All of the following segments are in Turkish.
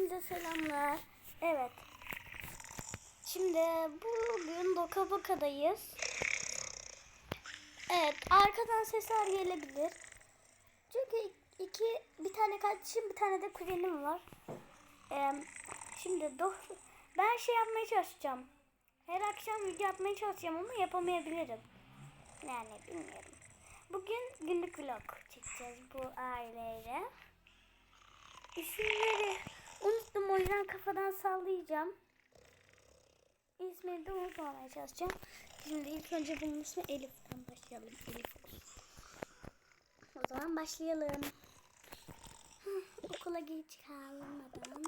Hepinize selamlar. Evet. Şimdi bugün Dokabaka'dayız. Evet, arkadan sesler gelebilir. Çünkü iki, bir tane kardeşim, bir tane de kuzenim var. Ee, şimdi do ben şey yapmaya çalışacağım. Her akşam video yapmaya çalışacağım ama yapamayabilirim. Yani bilmiyorum. Bugün günlük vlog çekeceğiz bu aileyle. İsimleri unuttum o yüzden kafadan sallayacağım. İsmini de unutmamaya çalışacağım. Şimdi ilk önce bunun ismi Elif'ten başlayalım. Elif. O zaman başlayalım. Okula geç kalmadan.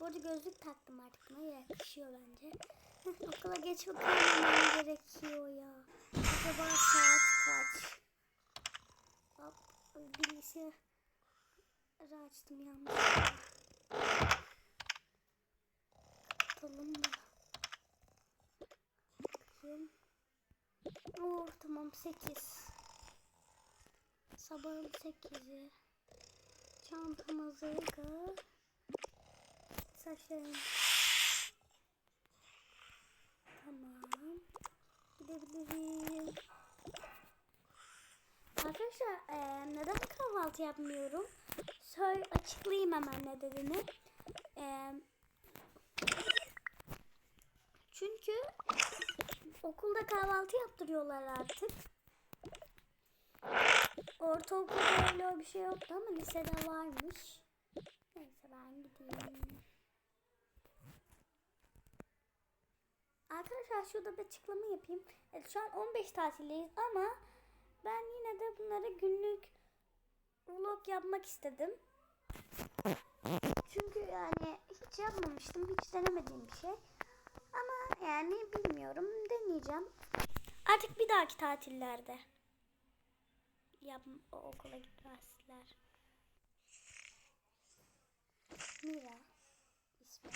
Bu arada gözlük taktım artık buna yakışıyor bence. Okula geç kalmamam gerekiyor ya. Acaba saat kaç? Hop, bilgisayar açtım yanlış. Kapatalım da. Bakayım. Oo, tamam 8. Sabahın 8'i. Çantam hazırdı. Saçlarım. Tamam. Gidebilirim. Arkadaşlar eee, neden kahvaltı yapmıyorum? Söyle açıklayayım hemen nedenini. Eee, çünkü okulda kahvaltı yaptırıyorlar artık. Ortaokulda öyle bir şey yoktu ama lisede varmış. Neyse ben gideyim. Arkadaşlar şurada bir açıklama yapayım. Evet, şu an 15 tatildeyiz ama ben yine de bunlara günlük vlog yapmak istedim. Çünkü yani hiç yapmamıştım. Hiç denemediğim bir şey. Ama yani bilmiyorum. Deneyeceğim. Artık bir dahaki tatillerde. Yap o okula gitmezler. Mira ismi.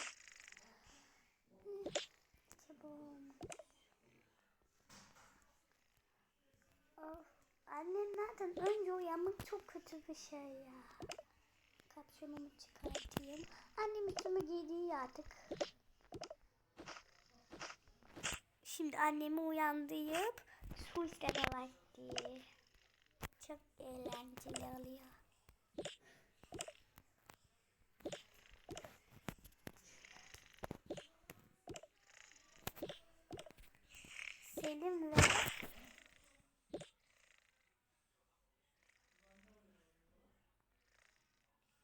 Nereden? Önce uyanmak çok kötü bir şey ya. Kapşonumu çıkartayım. Annem üstümü giydiği artık. Şimdi annemi uyandırıp su isteme vakti. Çok eğlenceli oluyor. Selim ve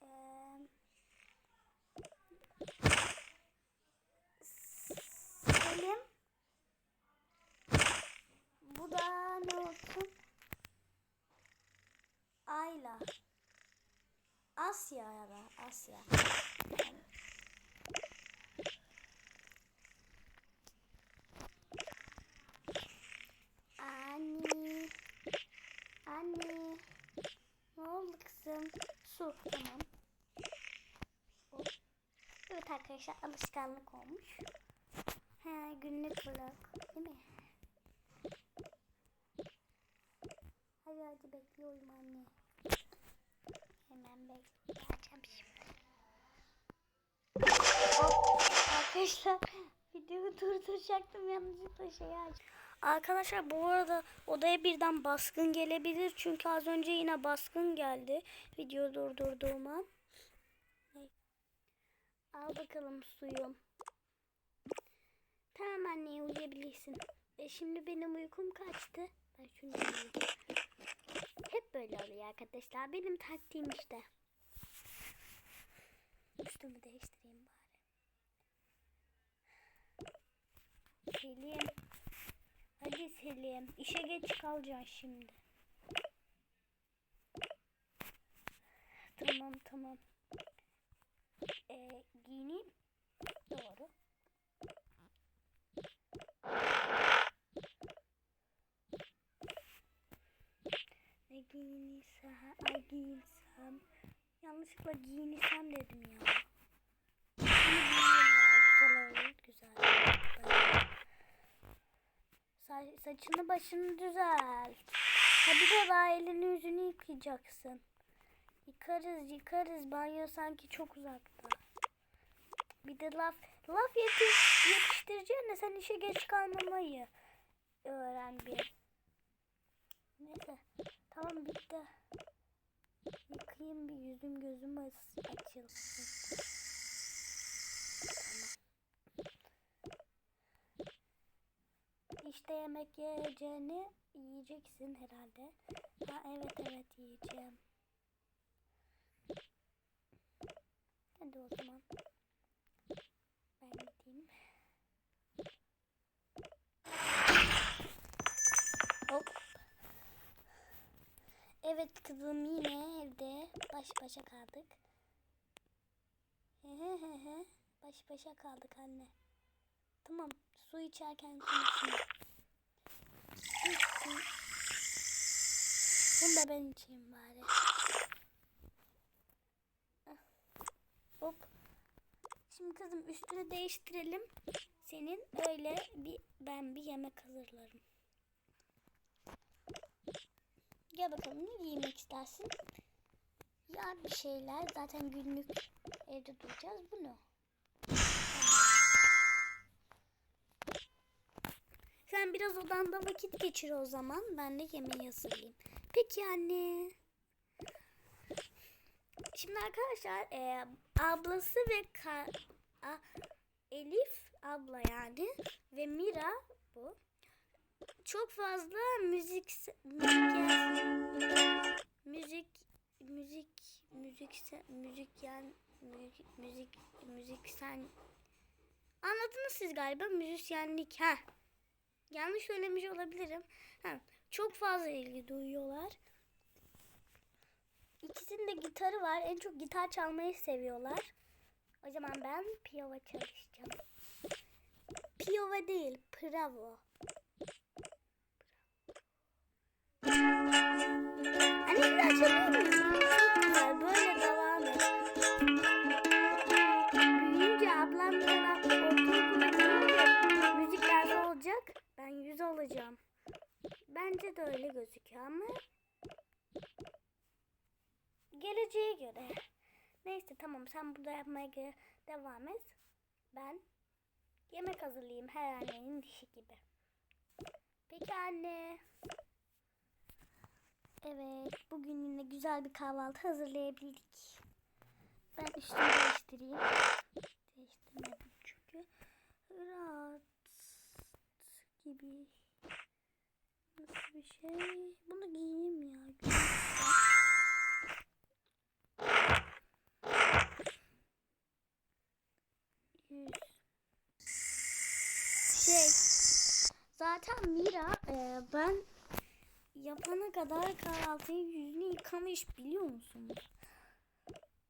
Eee, Selim. Bu da ne olsun? Ayla. Asya ya da Asya. Anne. Anne. Ne oldu kızım? Su. Tamam. Evet arkadaşlar alışkanlık olmuş. He, günlük vlog değil mi? Hadi hadi bekliyorum anne. Arkadaşlar videoyu durduracaktım yanlışlıkla şey. Arkadaşlar bu arada odaya birden baskın gelebilir. Çünkü az önce yine baskın geldi. Video durdurduğum an. Al bakalım suyum. Tamam anne uyuyabilirsin. E şimdi benim uykum kaçtı. Ben şunu uyuyayım. Hep böyle oluyor arkadaşlar. Benim taktiğim işte. Üstümü değiştireyim bari. Selim. Hadi Selim. İşe geç kalacaksın şimdi. Tamam tamam. Ee, giyineyim. Doğru. Ne giyinsem, ay giyinsem. Yanlışlıkla giyinsem dedim ya. Şunu giyeyim ya, güzel olur, güzel. Sa- saçını başını düzelt. Ha bir daha elini yüzünü yıkayacaksın. Yıkarız yıkarız banyo sanki çok uzakta. Bir de laf laf yetiş, yetiştireceğine sen işe geç kalmamayı öğren bir. Neyse. Tamam bitti. Yıkayayım bir yüzüm gözüm aç- açılsın. Tamam. İşte yemek yiyeceğini yiyeceksin herhalde. Ha evet evet yiyeceğim. Hadi o zaman. Ben gideyim. Hop. Evet kızım yine evde baş başa kaldık. Baş başa kaldık anne. Tamam su içerken konuşayım. Bunu da ben içeyim bari. Ah. Hop. Şimdi kızım üstünü değiştirelim. Senin öyle bir ben bir yemek hazırlarım. Gel bakalım ne giymek istersin? Ya bir şeyler zaten günlük evde duracağız bunu. Sen biraz odanda vakit geçir o zaman. Ben de yemeği hazırlayayım. Peki anne. Şimdi arkadaşlar e, ablası ve ka- a- Elif abla yani ve Mira bu. Çok fazla müzik müzik müzik müzik müzik müzik yani müzik müzik müzik sen anladınız siz galiba müzisyenlik ha yanlış söylemiş olabilirim. Ha çok fazla ilgi duyuyorlar. İkisinin de gitarı var. En çok gitar çalmayı seviyorlar. O zaman ben piyano çalışacağım. Piyano değil bravo. Anne güzel çalıyor musun? Bence de öyle gözüküyor ama geleceğe göre. Neyse tamam sen burada yapmaya devam et. Ben yemek hazırlayayım her annenin dişi gibi. Peki anne. Evet, bugün yine güzel bir kahvaltı hazırlayabildik. Ben üstümü değiştireyim. Değiştirmedim çünkü. Rahat gibi. Şey? Bunu giyeyim ya. Şey, zaten Mira e, ben yapana kadar kahvaltıyı yüzünü yıkamış biliyor musunuz?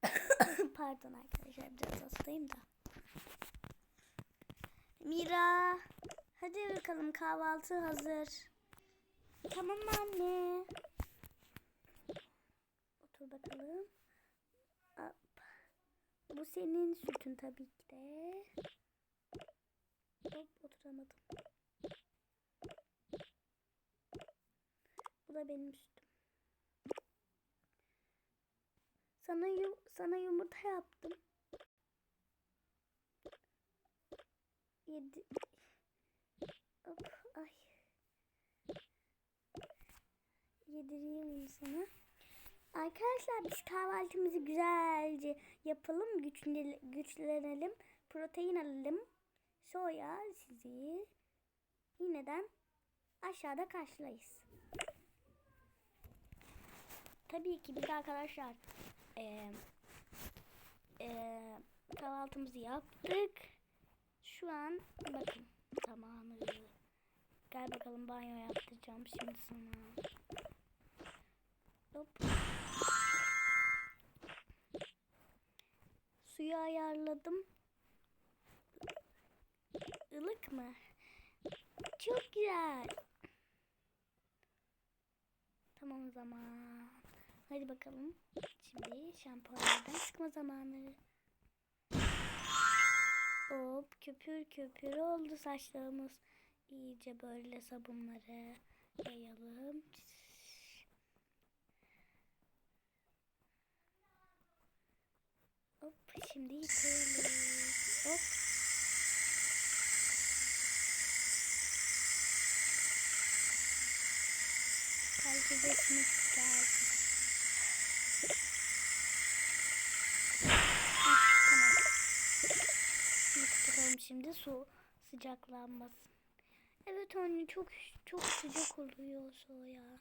Pardon arkadaşlar biraz hastayım da. Mira hadi bakalım kahvaltı hazır. Tamam anne. Otur bakalım. Hop. Bu senin sütün tabii ki de. Hop oturamadım. Bu da benim sütüm. Sana yu sana yumurta yaptım. Yedi. Hop, ay. Yedireyim sana. Arkadaşlar biz kahvaltımızı güzelce yapalım, güçle, güçlenelim, protein alalım. Sonra sizi yineden aşağıda karşılayız. Tabii ki biz arkadaşlar e, e, kahvaltımızı yaptık. Şu an bakın zamanı. Gel bakalım banyo yaptıracağım şimdi sana. Suyu ayarladım. Ilık mı? Çok güzel. Tamam o zaman. Hadi bakalım. Şimdi şampuanlardan sıkma zamanı. Hop köpür köpür oldu saçlarımız. İyice böyle sabunları yayalım. Hop şimdi yıkayalım. Hop. Takip etmek lazım. Şimdi su sıcaklanmasın. Evet anne çok çok sıcak oluyor soya.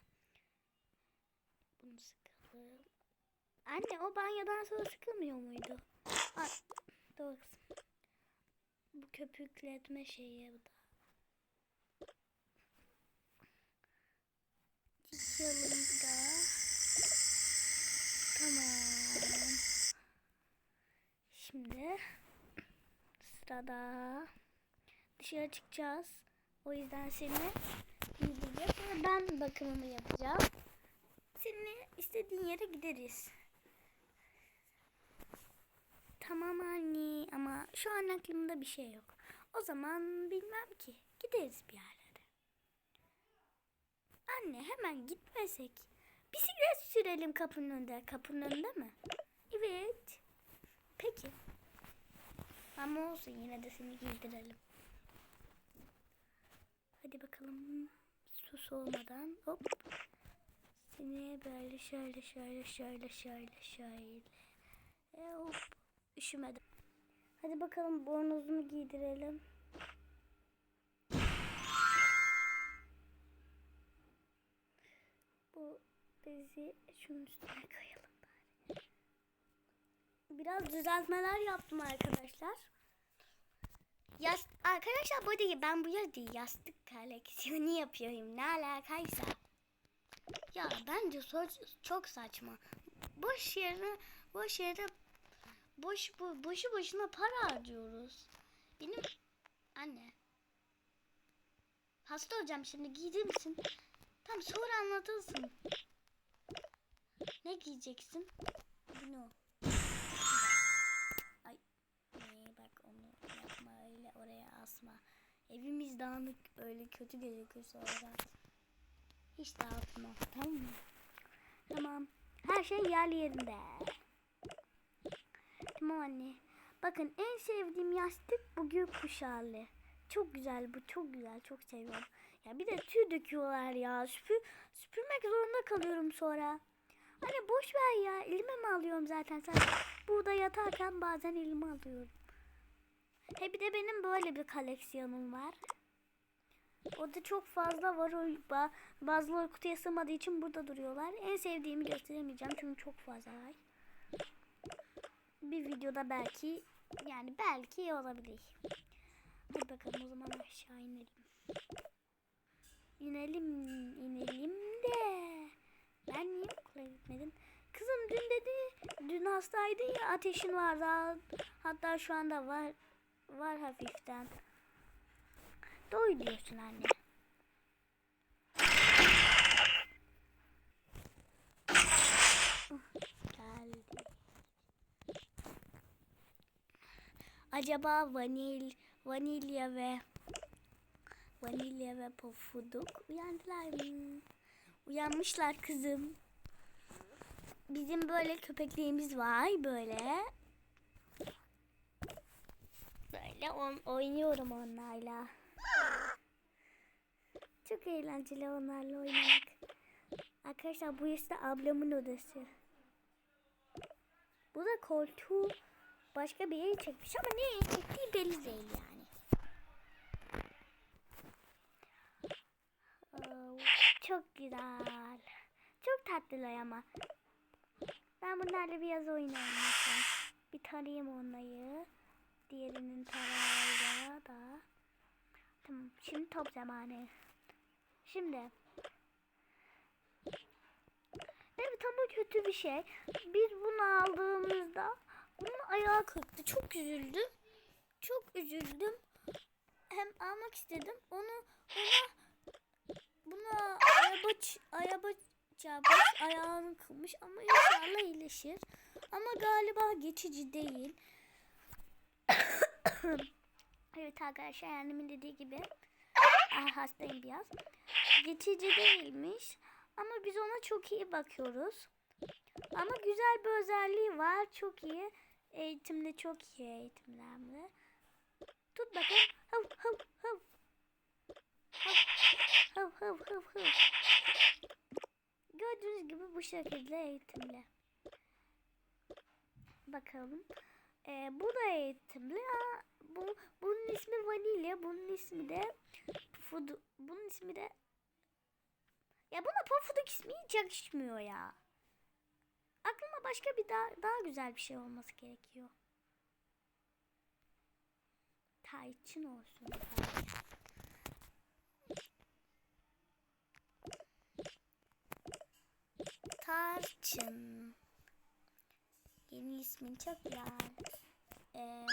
Bunu sıkalım. Anne o banyodan sonra sıkılmıyor muydu? Ay, doğru. Bu köpükletme şeyi bu da. Yıkalım da. Tamam. Şimdi sırada dışarı çıkacağız. O yüzden seni giydireceğiz. Sonra ben bakımımı yapacağım. Seninle istediğin yere gideriz. Tamam anne ama şu an aklımda bir şey yok. O zaman bilmem ki. Gideriz bir yerlere. Anne hemen gitmesek. Bisiklet sürelim kapının önünde. Kapının önünde mi? Evet. Peki. Ama olsun yine de seni giydirelim. Hadi bakalım. Su soğumadan. Hop. Seni böyle şöyle şöyle şöyle şöyle şöyle. E, hop. Üşümedim. Hadi bakalım bornozunu giydirelim. Bu bezi şunun üstüne koyalım bari. Biraz düzeltmeler yaptım arkadaşlar. Yas arkadaşlar bu arada ben bu yaz değil yastık koleksiyonu yapıyorum. Ne alakaysa. Ya bence çok saçma. Boş yere boş yere boş bu boşu boşuna para harcıyoruz. Benim anne. Hasta olacağım şimdi giydir misin? Tam sonra anlatırsın. Ne giyeceksin? Bunu. Ay. Ee, bak onu yapma öyle oraya asma. Evimiz dağınık öyle kötü gözüküyor sonra. Hiç dağıtma tamam mı? Tamam. Her şey yerli yerinde. Tamam anne. Bakın en sevdiğim yastık bu gökkuşağlı. Çok güzel bu çok güzel çok seviyorum. Ya bir de tüy döküyorlar ya. Süpür, süpürmek zorunda kalıyorum sonra. Anne boş ver ya. Elime mi alıyorum zaten? Sen burada yatarken bazen elime alıyorum. He bir de benim böyle bir koleksiyonum var. O da çok fazla var. O ba- bazıları kutuya sığmadığı için burada duruyorlar. En sevdiğimi gösteremeyeceğim çünkü çok fazla var. Bir videoda belki yani belki olabilir. Hadi bakalım o zaman aşağı inelim. İnelim, inelim de. Ben niye okula gitmedim? Kızım dün dedi, dün hastaydın ya ateşin vardı. Hatta şu anda var, var hafiften. Doğru anne. Uh, Geldi. Acaba vanil, vanilya ve vanilya ve pofuduk uyandılar mı? Uyanmışlar kızım. Bizim böyle köpekliğimiz var böyle. Böyle on, oynuyorum onlarla. Çok eğlenceli onlarla oynamak. Arkadaşlar bu işte ablamın odası. Bu da koltuğu başka bir yere çekmiş ama ne çektiği belli değil yani. Çok güzel. Çok tatlılar ama. Ben bunlarla biraz oyun oynayacağım. Bir tarayayım onları. Diğerinin tarayla da. Tamam. Şimdi top zamanı. Şimdi. Evet ama kötü bir şey. Biz bunu aldığımızda bunun ayağı kırıktı. Çok üzüldüm. Çok üzüldüm. Hem almak istedim. Onu ona buna araba araba çarpmış ayağını kırmış ama inşallah iyileşir. Ama galiba geçici değil. evet arkadaşlar annemin dediği gibi hastayım biraz. Geçici değilmiş. Ama biz ona çok iyi bakıyoruz. Ama güzel bir özelliği var. Çok iyi. Eğitimde çok iyi eğitimlerle. Tut bakalım. Hav hav hav. Hav hav hav hav. Gördüğünüz gibi bu şekilde eğitimli. Bakalım. Ee, bu da eğitimli. Aa, bu, bunun ismi Vanilya. Bunun ismi de Pufudu. Bunun ismi de ya buna Pofuduk ismi hiç yakışmıyor ya. Aklıma başka bir daha, daha güzel bir şey olması gerekiyor. Tayçın olsun. Tarçın. Yeni ismin çok güzel. Ee,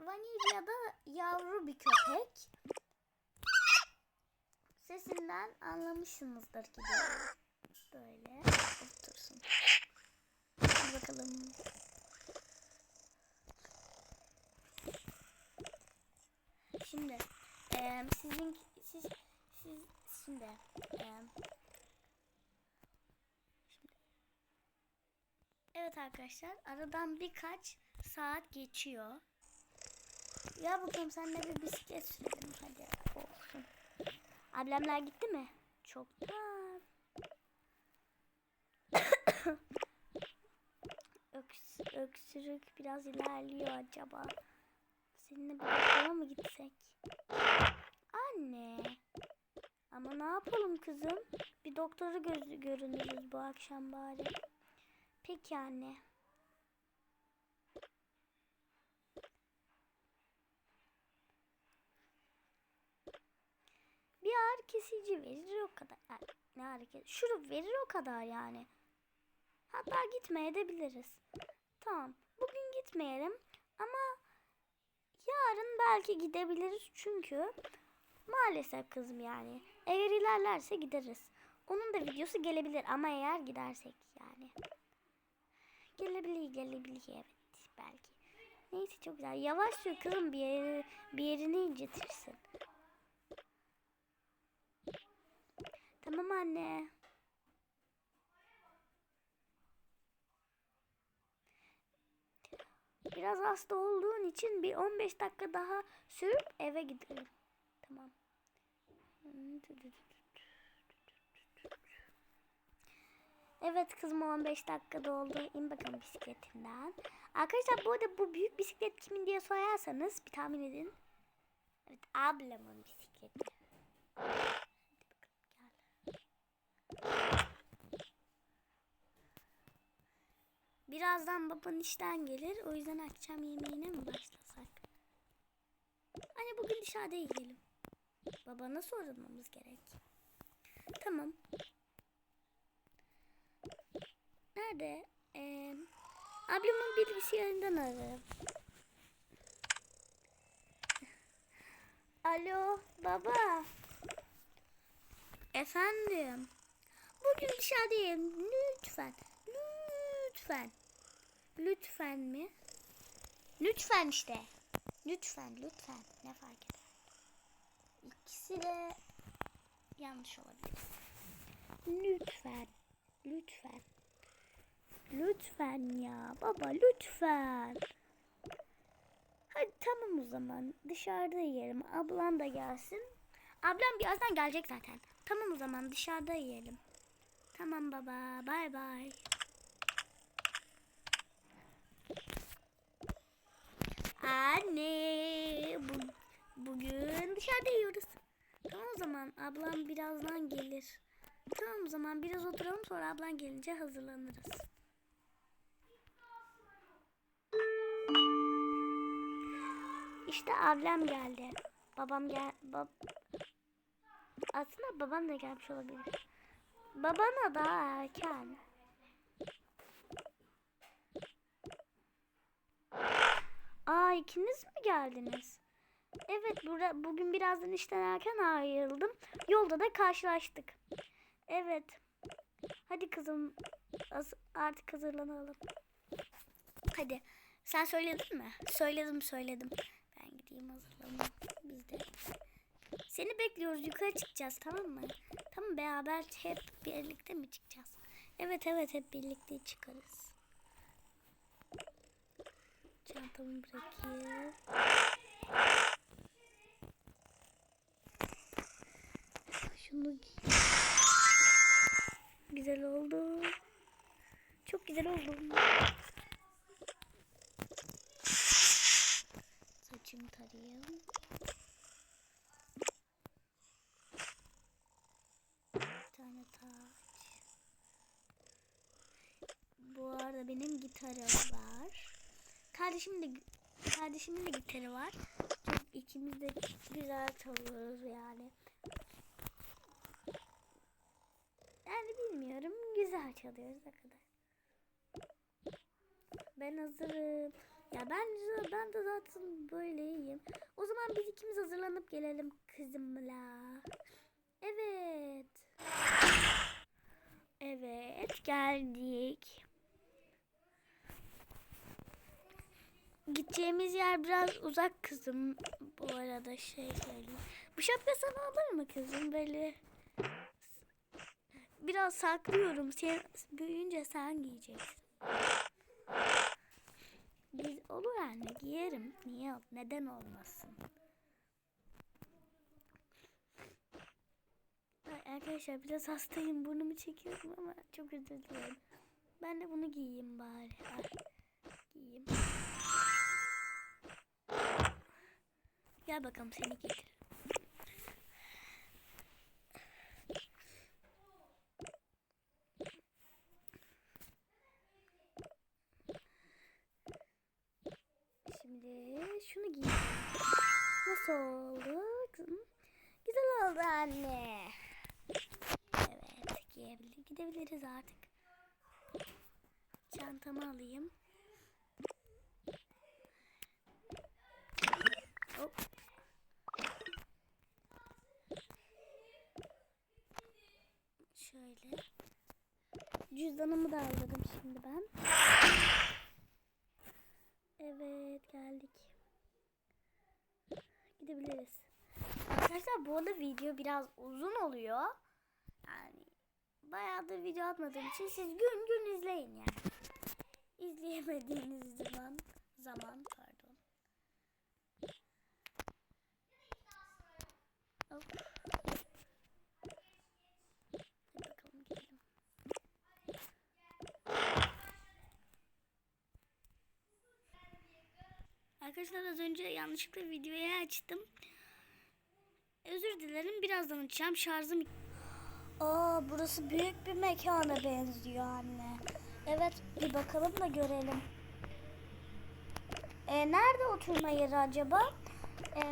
Vanilya da yavru bir köpek. Sesinden anlamışsınızdır gibi. Böyle otursun. Bakalım. Şimdi eee sizin siz siz şimdi şimdi Evet arkadaşlar aradan birkaç saat geçiyor. Ya bakalım senle bir bisiklet sürelim hadi olsun. Ablamlar gitti mi? Çoktan. Öksürük biraz ilerliyor acaba. Seninle bir doktora mı gitsek? Anne. Ama ne yapalım kızım? Bir doktoru göz görünürüz bu akşam bari. Peki anne. Bir ağrı kesici verir o kadar. Ay, ne kesici? Şurup verir o kadar yani. Hatta gitmeye de biliriz. Tamam. Bugün gitmeyelim ama yarın belki gidebiliriz çünkü maalesef kızım yani. Eğer ilerlerse gideriz. Onun da videosu gelebilir ama eğer gidersek yani. Gelebilir, gelebilir evet belki. Neyse çok güzel. Yavaş sür kızım bir, yeri, bir yerini incitirsin. Tamam anne. Biraz hasta olduğun için bir 15 dakika daha sürüp eve gidelim. Tamam. Evet kızım 15 dakika doldu. İn bakalım bisikletinden. Arkadaşlar bu arada bu büyük bisiklet kimin diye sorarsanız bir tahmin edin. Evet ablamın bisikleti. Hadi bakalım gel. Birazdan baban işten gelir. O yüzden akşam yemeğine mi başlasak? Hani bugün dışarıda yiyelim. Babana sorulmamız gerek. Tamam. Nerede? Ee, ablamın bilgisayarından ararım. Alo baba. Efendim. Bugün dışarıda yiyelim. Lütfen. Lütfen. Lütfen mi? Lütfen işte. Lütfen, lütfen. Ne fark eder? İkisi de yanlış olabilir. Lütfen. Lütfen. Lütfen ya. Baba lütfen. Hadi tamam o zaman. Dışarıda yiyelim. Ablam da gelsin. Ablam birazdan gelecek zaten. Tamam o zaman dışarıda yiyelim. Tamam baba. Bay bay. Anne, bu, bugün dışarıda yiyoruz. Tamam o zaman ablam birazdan gelir. Tamam o zaman biraz oturalım sonra ablan gelince hazırlanırız. İşte ablam geldi. Babam gel bab Aslında babam da gelmiş olabilir. Babana daha erken. Aa ikiniz mi geldiniz? Evet bura, bugün birazdan işten erken ayrıldım. Yolda da karşılaştık. Evet. Hadi kızım az- artık hazırlanalım. Hadi. Sen söyledin mi? Söyledim söyledim. Ben gideyim hazırlanayım. Biz de. Seni bekliyoruz. Yukarı çıkacağız tamam mı? Tamam beraber hep birlikte mi çıkacağız? Evet evet hep birlikte çıkarız. Çantamı bırakayım. Şunu. Güzel oldu. Çok güzel oldu. Saçımı tarayayım. Bir tane taç. Bu arada benim gitarım var. Kardeşim de kardeşimin de gitarı var. İkimiz de güzel çalıyoruz yani. Yani bilmiyorum. Güzel çalıyoruz ne kadar. Ben hazırım. Ya ben ben de zaten böyleyim. O zaman biz ikimiz hazırlanıp gelelim kızımla. Evet. Evet geldik. Gideceğimiz yer biraz uzak kızım. Bu arada şey söyleyeyim. Bu şapka sana olur mu kızım? Böyle biraz saklıyorum. Sen büyüyünce sen giyeceksin. Biz olur anne giyerim. Niye? Neden olmasın? Ay, arkadaşlar biraz hastayım. Burnumu çekiyorum ama çok özür dilerim. Ben de bunu giyeyim bari. Ay, giyeyim. Gel bakalım seni getir. Şimdi şunu giy. Nasıl oldu? kızım? Güzel oldu anne. Evet giyebilir, gidebiliriz artık. Çantamı alayım. Hop. Şöyle. Cüzdanımı da aldım şimdi ben. Evet geldik. Gidebiliriz. Arkadaşlar bu arada video biraz uzun oluyor. Yani bayağıdır video atmadığım için siz gün gün izleyin yani. İzleyemediğiniz zaman zaman pardon. Hop. Hadi bakalım gidelim. Arkadaşlar az önce yanlışlıkla videoyu açtım. Özür dilerim birazdan açacağım şarjım. Aa burası büyük bir mekana benziyor anne. Evet bir bakalım da görelim. E, nerede oturma yeri acaba? E,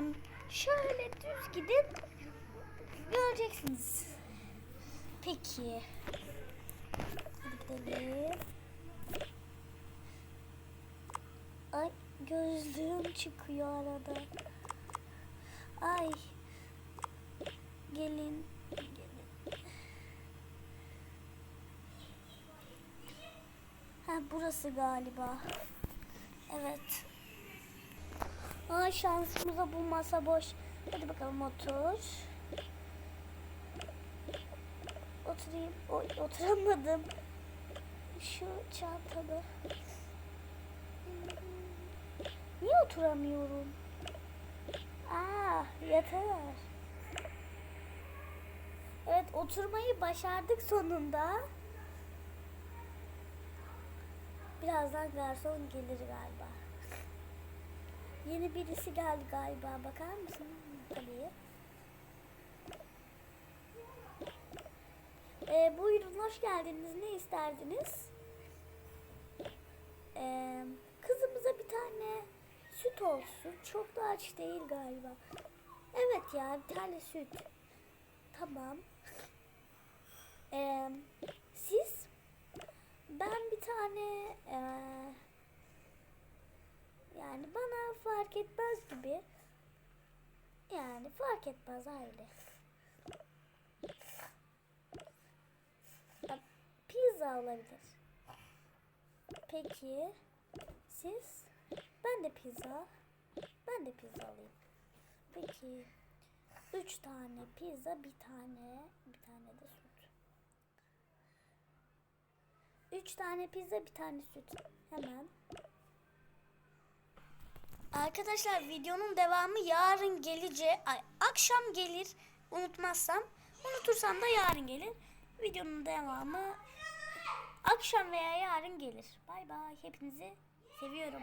şöyle düz gidin göreceksiniz. Peki. Hadi gidelim. Ay gözlüğüm çıkıyor arada. Ay. Gelin. Gelin. Ha burası galiba. Evet. Ay şansımıza bu masa boş. Hadi bakalım otur. Oturayım. Oy, oturamadım. Şu çantada. Niye oturamıyorum? Aa, yeter. Evet, oturmayı başardık sonunda. Birazdan garson gelir galiba. Yeni birisi geldi galiba. Bakar mısın? Tabii. Ee, buyurun hoş geldiniz. Ne isterdiniz? Ee, kızımıza bir tane süt olsun. Çok da aç değil galiba. Evet ya bir tane süt. Tamam. Ee, siz? Ben bir tane ee, yani bana fark etmez gibi. Yani fark etmez aile. Pizza olabilir. Peki siz? Ben de pizza. Ben de pizza alayım. Peki. Üç tane pizza, bir tane, bir tane de süt. Üç tane pizza, bir tane süt. Hemen. Arkadaşlar videonun devamı yarın gelecek. Ay, akşam gelir. Unutmazsam. Unutursan da yarın gelir. Videonun devamı akşam veya yarın gelir. Bay bay. Hepinizi seviyorum.